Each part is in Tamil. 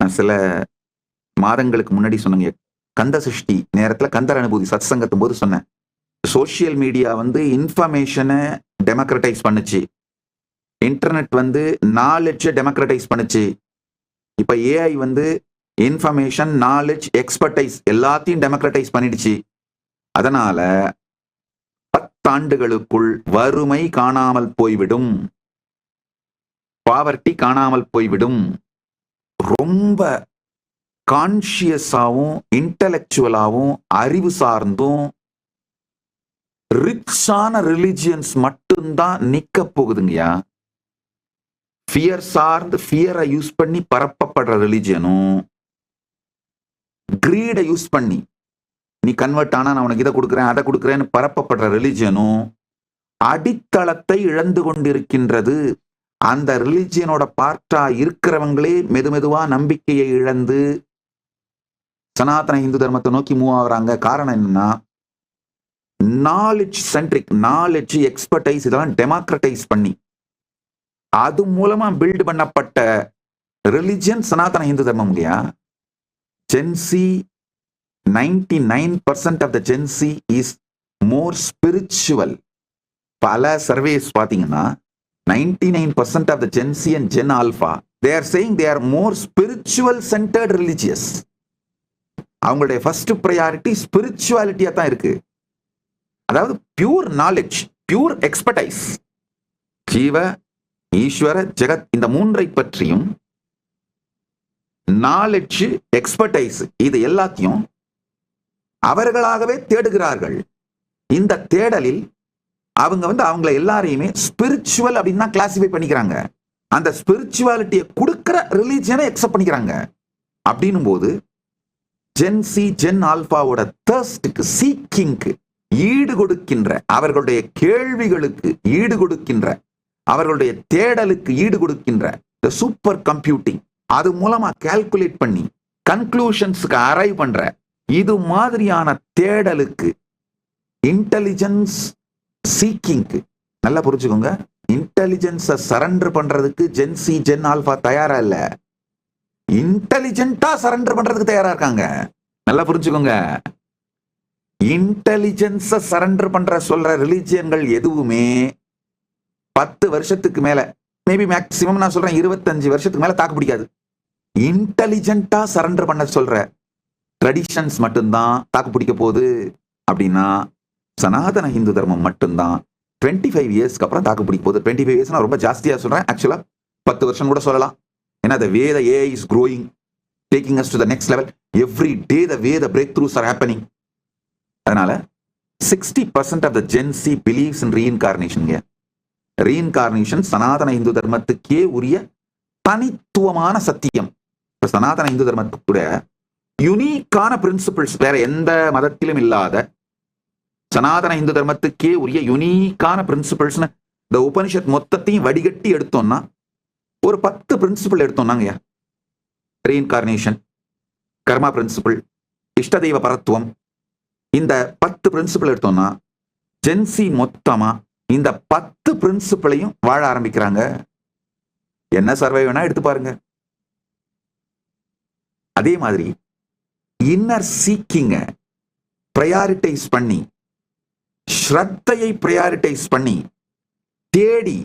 நான் சில மாதங்களுக்கு முன்னாடி சொன்னங்க. கந்த சிருஷ்டி நேரத்தில் கந்தர் அனுபூதி சத் சங்கத்தும் போது சொன்னேன். சோஷியல் மீடியா வந்து இன்ஃபர்மேஷனை டெமோக்ரட்டைஸ் பண்ணுச்சு. இன்டர்நெட் வந்து நாலெட்ஜை டெமோக்ரட்டைஸ் பண்ணுச்சு. இப்போ ஏஐ வந்து இன்ஃபர்மேஷன் நாலேஜ் எக்ஸ்பர்டைஸ் எல்லாத்தையும் டெமோக்ரட்டைஸ் பண்ணிடுச்சு. அதனால பத்தாண்டுகளுக்குள் வறுமை காணாமல் போய்விடும். பாவர்ட்டி காணாமல் போய்விடும். ரொம்ப கான்ஷியஸாகவும் இன்டலெக்சுவலாகவும் அறிவு சார்ந்தும் ரிச்சான ரிலிஜியன்ஸ் மட்டும்தான் நிக்க போகுதுங்கய்யா. ஃபியர் சார்ந்து ஃபியரை யூஸ் பண்ணி பரப்பப்படுற ரிலிஜியனும் கிரீடை யூஸ் பண்ணி நீ கன்வெர்ட் ஆனா நான் உனக்கு இதை கொடுக்குறேன் அதை கொடுக்குறேன்னு பரப்பப்படுற ரிலிஜியனும் அடித்தளத்தை இழந்து கொண்டிருக்கின்றது அந்த ரிலிஜியனோட பார்ட்டா இருக்கிறவங்களே மெதுமெதுவா நம்பிக்கையை இழந்து சனாதன இந்து தர்மத்தை நோக்கி மூவ் ஆகுறாங்க. காரணம் என்னன்னா நாலேஜ் சென்ட்ரிக் நாலேஜ் எக்ஸ்பர்டைஸ் இதெல்லாம் டெமோக்ரட்டைஸ் பண்ணி அது மூலமா பில்டு பண்ணப்பட்ட ரிலிஜியன் சனாதன இந்து தர்மம் இல்லையா? Gen Z ninety nine percent of the Gen Z is more spiritual பல சர்வேஸ் பார்த்தீங்கன்னா ninety nine percent of the Gen Z and Gen Alpha they are saying they are more spiritual centred religious அவங்களுடைய ஃபர்ஸ்ட் ப்ரையாரிட்டி ஸ்பிரிச்சுவாலிட்டியா தான் இருக்கு. அதாவது பியூர் நாலேஜ் பியூர் எக்ஸ்பர்டைஸ் ஜீவ ஈஸ்வர ஜெகத் இந்த மூன்றை பற்றியும் நாலேஜ் எக்ஸ்பர்டைஸ் இது எல்லாத்தையும் அவர்களாகவே தேடுகிறார்கள். இந்த தேடலில் அவங்க வந்து அவங்கள எல்லாரையுமே ஸ்பிரிச்சுவல் அப்படின்னு தான் கிளாசிஃபை பண்ணிக்கிறாங்க. அந்த ஸ்பிரிச்சுவாலிட்டியை கொடுக்குற ரிலீஜியனை எக்ஸப்ட் பண்ணிக்கிறாங்க. அப்படின்னும் போது ஜென் சி ஜென் ஆல்பாவோட தேர்ஸ்டுக்கு சீக்கிங்க்கு ஈடு கொடுக்கின்ற அவர்களுடைய கேள்விகளுக்கு ஈடு கொடுக்கின்ற அவர்களுடைய தேடலுக்கு ஈடு கொடுக்கின்ற சூப்பர் கம்ப்யூட்டிங் அது மூலமா கால்குலேட் பண்ணி கன்க்ளூஷன்ஸுக்கு அரைவ் பண்ற இது மாதிரியான தேடலுக்கு இன்டெலிஜென்ஸ் சீக்கிங்க்கு நல்லா புரிஞ்சுக்கோங்க. இன்டெலிஜென்ஸை சரண்டர் பண்றதுக்கு ஜென் சி ஜென் ஆல்ஃபா தயாரா இல்ல. இன்டெலிஜென்ட்டா சரண்டர் பண்றதுக்கு தயாரா இருக்காங்க. நல்லா புரிஞ்சுக்கோங்க. இன்டெலிஜென்ஸை சரண்டர் பண்ற சொல்ற ரிலீஜியன்கள் எதுவுமே பத்து வருஷத்துக்கு மேல மேபி மேக்சிமம் நான் சொல்றேன் இருபத்தஞ்சு வருஷத்துக்கு மேல தாக்கு பிடிக்காது. இன்டெலிஜென்ட்டா சரண்டர் பண்ண சொல்ற ட்ரெடிஷன்ஸ் மட்டும்தான் தாக்கு பிடிக்க போகுது அப்படின்னா சனாதன ஹிந்து தர்மம் மட்டும்தான். டுவெண்ட்டி ஃபைவ் இயர்ஸ்க்கு அப்புறம் தாக்கு பிடிக்க போகுது. டுவெண்ட்டி ஃபைவ் இயர்ஸ் ரொம்ப ஜாஸ்தியாக சொல்கிறேன் ஆக்சுவலாக பத்து வருஷம் கூட சொல்லலாம். ஏன்னா the way the AI is growing taking us to the next level every day the way the breakthroughs are happening அதனால sixty percent of the Gen Z believes in reincarnation reincarnation Sanatana Hindu தர்மத்துக்கே உரிய தனித்துவமான சத்தியம். இப்போ சனாதன இந்து தர்மத்துக்கு கூட யுனீக்கான பிரின்சிபிள்ஸ் வேற எந்த மதத்திலும் இல்லாத சனாதன இந்து தர்மத்துக்கே உரிய யுனீக்கான பிரின்சிபிள்ஸ்னு இந்த உபனிஷத் மொத்தத்தையும் வடிகட்டி எடுத்தோம்னா ஒரு பத்து பிரின்சிபிள் எடுத்தோம்னாங்கய்யா ரீஇன்கார்னேஷன் கர்மா பிரின்சிபிள் இஷ்டதெய்வ பரத்துவம். இந்த பத்து பிரின்சிபிள் எடுத்தோம்னா ஜென்சி மொத்தமா இந்த பத்து பிரின்சிபிளையும் வாழ ஆரம்பிக்கிறாங்க. என்ன சர்வை வேணா எடுத்து பாருங்க. அதே மாதிரி இன்னர் சீக்கிங்க ப்ரையாரிட்டைஸ் பண்ணி ஸ்ரத்தையை ப்ரையாரிட்டைஸ் பண்ணி தேடி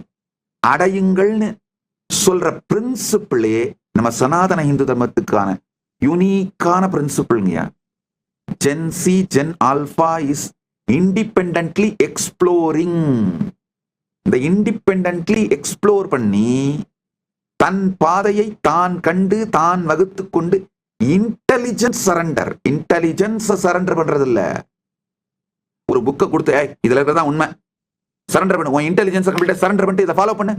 அடையுங்கள்னு சொல்ற பிரின்சிபிளே நம்ம சனாதன இந்து தர்மத்துக்கான யூனிக்கான பிரின்சிபிள்ங்கயா Gen Z Gen Alpha is independently exploring இந்த இண்டிபெண்ட்லி எக்ஸ்ப்ளோர் பண்ணி தன் பாதையை தான் கண்டு தான் வகுத்து கொண்டு இன்டெலிஜென்ஸ் சரண்டர் இன்டெலிஜென்ஸ் சரண்டர் பண்றது இல்லை ஒரு புக்கை கொடுத்து "ஏய், இதுல இருக்கிறதா உண்மை. சரண்டர் பண்ணு. உன் இன்டெலிஜென்ஸ் கம்ப்ளீட்டா சரண்டர் பண்ணிட்டு இதை ஃபாலோ பண்ணு.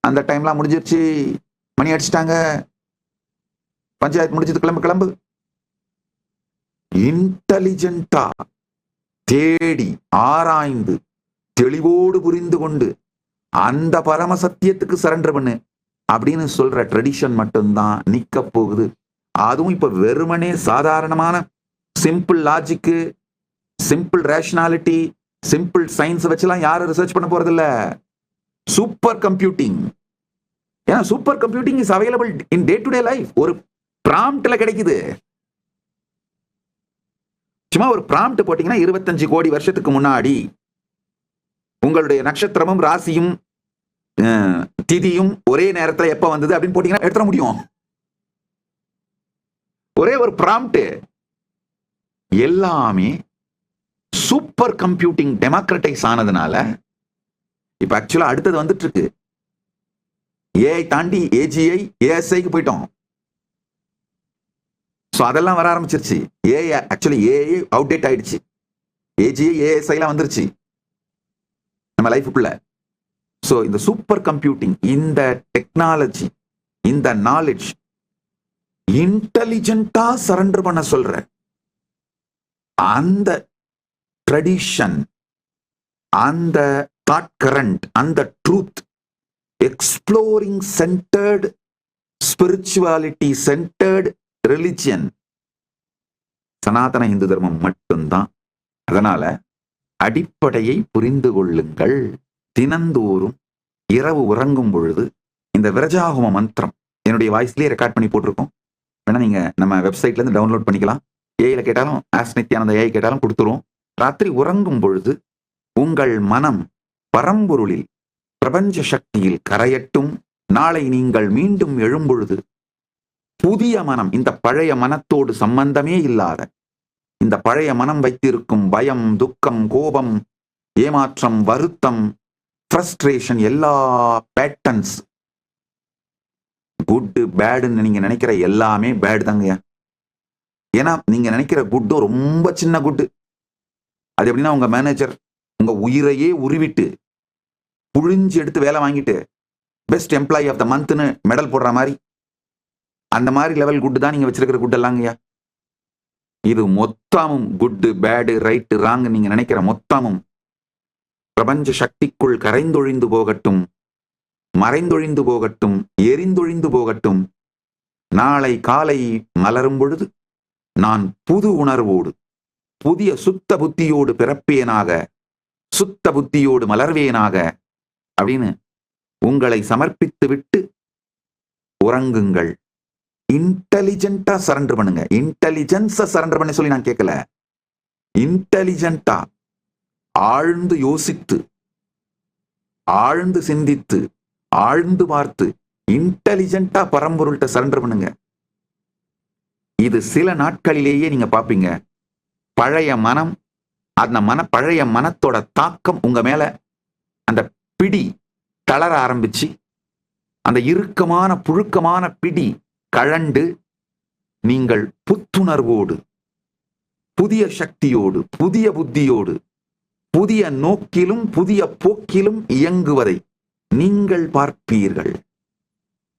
அந்த டைம்லாம் முடிஞ்சிருச்சு. மணி அடிச்சிட்டாங்க. பஞ்சாயத்து முடிஞ்சது கிளம்பு கிளம்பு. இன்டெலிஜென்ட்டா தேடி ஆராய்ந்து தெளிவோடு புரிந்து கொண்டு அந்த பரம சத்தியத்துக்கு சரண்டர் பண்ணு அப்படின்னு சொல்ற ட்ரெடிஷன் மட்டும்தான் நிக்க போகுது. அதுவும் இப்ப வெறுமனே சாதாரணமான simple logic simple rationality simple science வச்சுலாம் யாரும் ரிசர்ச் பண்ண போறது இல்ல சூப்பர் கம்ப்யூட்டிங் ஏன்னா super computing is available in day to day life ஒரு ப்ராம்ப்ட்ல கிடைக்குது. சும்மா ஒரு ப்ராம்ப்ட் போட்டீங்கன்னா இருபத்தஞ்சு கோடி வருஷத்துக்கு முன்னாடி உங்களுடைய நட்சத்திரமும் ராசியும் திதியும் ஒரே நேரத்தில் எப்போ வந்தது அப்படின்னு போட்டீங்கன்னா எடுத்துட முடியும். ஒரே ஒரு ப்ராம்ப்ட் எல்லாமே சூப்பர் கம்ப்யூட்டிங் டெமோக்ரட்டைஸ் ஆனதுனால இப்ப ஆக்சுவலா அடுத்தது வந்துட்டு இருக்கு ஏஐ தாண்டி ஏஜிஐ ஏஎஸ்ஐக்கு போயிட்டோம். ஸோ அதெல்லாம் வர ஆரம்பிச்சிருச்சு. ஏஐ ஆக்சுவலி ஏஐ அவுடேட் ஆயிடுச்சு. ஏஜிஐ ஏஎஸ்ஐலாம் வந்துருச்சு. நம்ம லைஃபுக்குள்ள ஸோ இந்த சூப்பர் கம்ப்யூட்டிங் இந்த டெக்னாலஜி இந்த நாலேஜ் இன்டெலிஜென்ட்டா சரண்டர் பண்ண சொல்ற அந்த ட்ரெடிஷன் அந்த தாட் கரண்ட் அந்த truth exploring centred spirituality centred religion Sanatana Hindu Dharma மட்டும்தான். அதனால அடிப்படையை புரிந்து கொள்ளுங்கள். தினந்தோறும் இரவு உறங்கும் பொழுது இந்த விரஜாகும மந்திரம் என்னுடைய வாய்ஸ்லேயே ரெக்கார்ட் பண்ணி போட்டிருக்கோம். வேணா நீங்க நம்ம வெப்சைட்ல இருந்து டவுன்லோட் பண்ணிக்கலாம். ஏஐல கேட்டாலும் ஆஸ் நித்யானந்த ஏஐ கேட்டாலும் கொடுத்துருவோம். ராத்திரி உறங்கும் பொழுது உங்கள் மனம் பரம்பொருளில் பிரபஞ்ச சக்தியில் கரையட்டும். நாளை நீங்கள் மீண்டும் எழும்பொழுது புதிய மனம் இந்த பழைய மனத்தோடு சம்பந்தமே இல்லாத இந்த பழைய மனம் வைத்திருக்கும் பயம் துக்கம் கோபம் ஏமாற்றம் வருத்தம் ஃப்ரஸ்ட்ரேஷன் எல்லா பேட்டர்ன்ஸ் குட்டு பேடுன்னு நீங்க நினைக்கிற எல்லாமே பேடு தாங்கய்யா. ஏன்னா நீங்க நினைக்கிற குட்டு ரொம்ப சின்ன குட்டு அது எப்படின்னா உங்க மேனேஜர் உங்க உயிரையே உருவிட்டு புழிஞ்சு எடுத்து வேலை வாங்கிட்டு பெஸ்ட் எம்ப்ளாயி ஆஃப் த மந்த்னு மெடல் போடுற மாதிரி அந்த மாதிரி லெவல் குட்டு தான் நீங்க வச்சிருக்கிற குட் எல்லாங்கய்யா இது மொத்தமும் குட்டு பேடு ரைட்டு ராங் நீங்க நினைக்கிற மொத்தமும் பிரபஞ்ச சக்திக்குள் கரைந்தொழிந்து போகட்டும் மறைந்தொழிந்து போகட்டும் எரிந்தொழிந்து போகட்டும் நாளை காலை மலரும் பொழுது நான் புது உணர்வோடு புதிய சுத்த புத்தியோடு பிறப்பேனாக சுத்த புத்தியோடு மலர்வேனாக அப்படின்னு உங்களை சமர்ப்பித்து விட்டு உறங்குங்கள். இன்டெலிஜென்ட்டா சரண்டர் பண்ணுங்க. இன்டெலிஜென்ஸை சரண்டர் பண்ண சொல்லி நான் கேட்கல. இன்டெலிஜென்ட்டா ஆழ்ந்து யோசித்து ஆழ்ந்து சிந்தித்து ஆழ்ந்து பார்த்து இன்டெலிஜென்ட்டா பரம்பொருள்கிட்ட சரண்டர் பண்ணுங்க. இது சில நாட்களிலேயே நீங்க பாப்பீங்க பழைய மனம் அந்த மன பழைய மனத்தோட தாக்கம் உங்க மேல அந்த பிடி தளர ஆரம்பிச்சு அந்த இறுக்கமான புழுக்கமான பிடி கழண்டு நீங்கள் புத்துணர்வோடு புதிய சக்தியோடு புதிய புத்தியோடு புதிய நோக்கிலும் புதிய போக்கிலும் இயங்குவதை நீங்கள் பார்ப்பீர்கள்.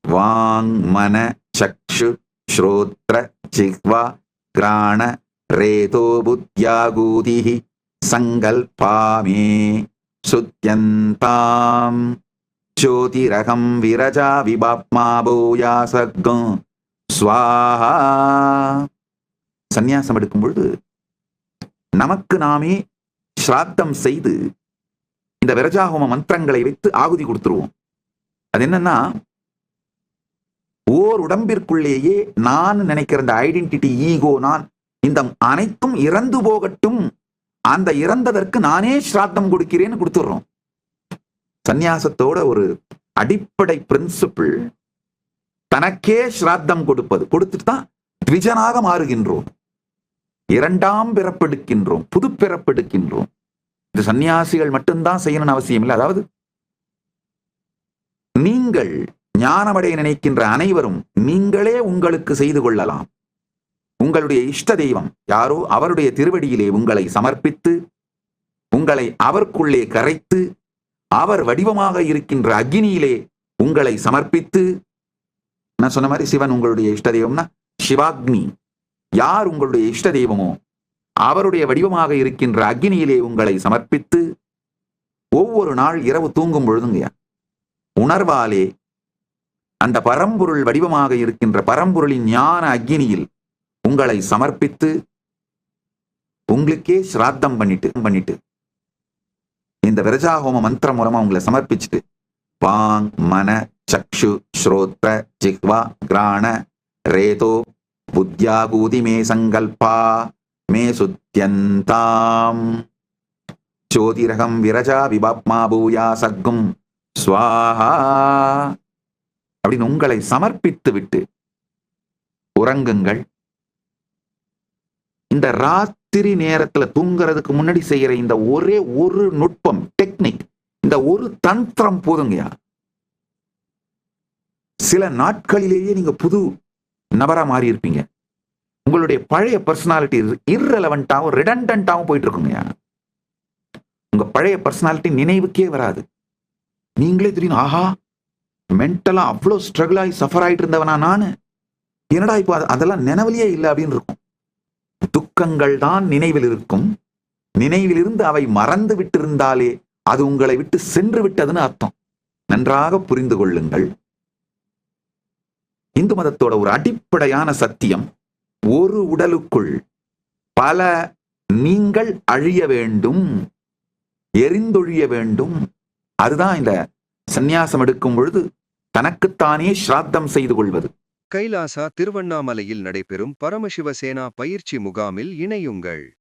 வாங் மன சக்ஷு ஸ்ரோத்ர ஜிஹ்வா கிராண ரேதோ புத்யாகூதிஹி சங்கல்பாமே சுத்யந்தாம் ஜோதிரகம் விரஜா விபாப்மா பூயாசகம் ஸ்வாஹா சந்நியாசம் எடுக்கும் பொழுது நமக்கு நாமே ஸ்ராத்தம் செய்து இந்த விரஜாகோம மந்திரங்களை வைத்து ஆகுதி கொடுத்துருவோம் அது என்னன்னா ஓர் உடம்பிற்குள்ளேயே நான் நினைக்கிற இந்த ஐடென்டிட்டி ஈகோ நான் இந்த அனைத்தும் இறந்து போகட்டும். அந்த இறந்ததற்கு நானே ஸ்ராத்தம் கொடுக்கிறேன்னு கொடுத்துடுறோம். சந்நியாசத்தோட ஒரு அடிப்படை பிரின்சிபிள் தனக்கே ஸ்ராத்தம் கொடுப்பது. கொடுத்துட்டு தான் த்விஜனாக மாறுகின்றோம். இரண்டாம் பிறப்பெடுக்கின்றோம். புது பிறப்பெடுக்கின்றோம். இது சன்னியாசிகள் மட்டும்தான் செய்யணும்னு அவசியம் இல்லை. அதாவது நீங்கள் ஞானமடைய நினைக்கின்ற அனைவரும் நீங்களே உங்களுக்கு செய்து கொள்ளலாம். உங்களுடைய இஷ்ட தெய்வம் யாரோ அவருடைய திருவடியிலே உங்களை சமர்ப்பித்து உங்களை அவருக்குள்ளே கரைத்து அவர் வடிவமாக இருக்கின்ற அக்னியிலே உங்களை சமர்ப்பித்து நான் சொன்ன மாதிரி சிவன் உங்களுடைய இஷ்ட தெய்வம்னா சிவாக்னி. யார் உங்களுடைய இஷ்ட தெய்வமோ அவருடைய வடிவமாக இருக்கின்ற அக்னியிலே உங்களை சமர்ப்பித்து ஒவ்வொரு நாள் இரவு தூங்கும் பொழுதுங்கய்யா உணர்வாலே அந்த பரம்பொருள் வடிவமாக இருக்கின்ற பரம்பொருளின் ஞான அக்னியில் உங்களை சமர்ப்பித்து உங்களுக்கே ஸ்ராத்தம் பண்ணிட்டு பண்ணிட்டு இந்த விரஜாஹோம மந்திர மூலமா உங்களை சமர்ப்பிச்சுட்டு வாங் மன சக்ஷு ஸ்ரோத்ர ஜிஹ்வா கிராண ரேதோ புத்தியாகூதி மே சங்கல்பா மே சுத்தியந்தாம் ஜோதிரகம் விரஜா விபாப்மா பூயா சக்கும் ஸ்வாஹா. அப்படின்னு உங்களை சமர்ப்பித்து விட்டு உறங்குங்கள். இந்த ராத்திரி நேரத்துல தூங்குறதுக்கு முன்னாடி செய்யற இந்த ஒரே ஒரு நுட்பம் டெக்னிக் இந்த ஒரு தந்திரம் போதுங்கயா சில நாட்களிலேயே நீங்க புது நபரா மாறி இருப்பீங்க உங்களுடைய பழைய பர்சனாலிட்டி இர்ரெலவெண்டாவும் ரிடண்டன்டாவும் போயிட்டு இருக்குங்கய்யா உங்க பழைய பர்சனாலிட்டி நினைவுக்கே வராது. நீங்களே தெரியும் ஆஹா மென்டலா அவ்வளோ ஸ்ட்ரகிள் ஆகி சஃபர் ஆயிட்டு இருந்தவனா நானு. என்னடா இப்போ அதெல்லாம் நினைவிலேயே இல்லை அப்படின்னு இருக்கும். துக்கங்கள் தான் நினைவில் இருக்கும். நினைவிலிருந்து அவை மறந்து விட்டிருந்தாலே அது உங்களை விட்டு சென்று விட்டதுன்னு அர்த்தம். நன்றாக புரிந்து கொள்ளுங்கள். இந்து மதத்தோட ஒரு அடிப்படையான சத்தியம் ஒரு உடலுக்குள் பல நீங்கள் அழிய வேண்டும் எரிந்தொழிய வேண்டும். அதுதான் இந்த சந்நியாசம் எடுக்கும் பொழுது தனக்குத்தானே ஸ்ராத்தம் செய்து கொள்வது. கைலாசா திருவண்ணாமலையில் நடைபெறும் பரமசிவசேனா பயிற்சி முகாமில் இணையுங்கள்.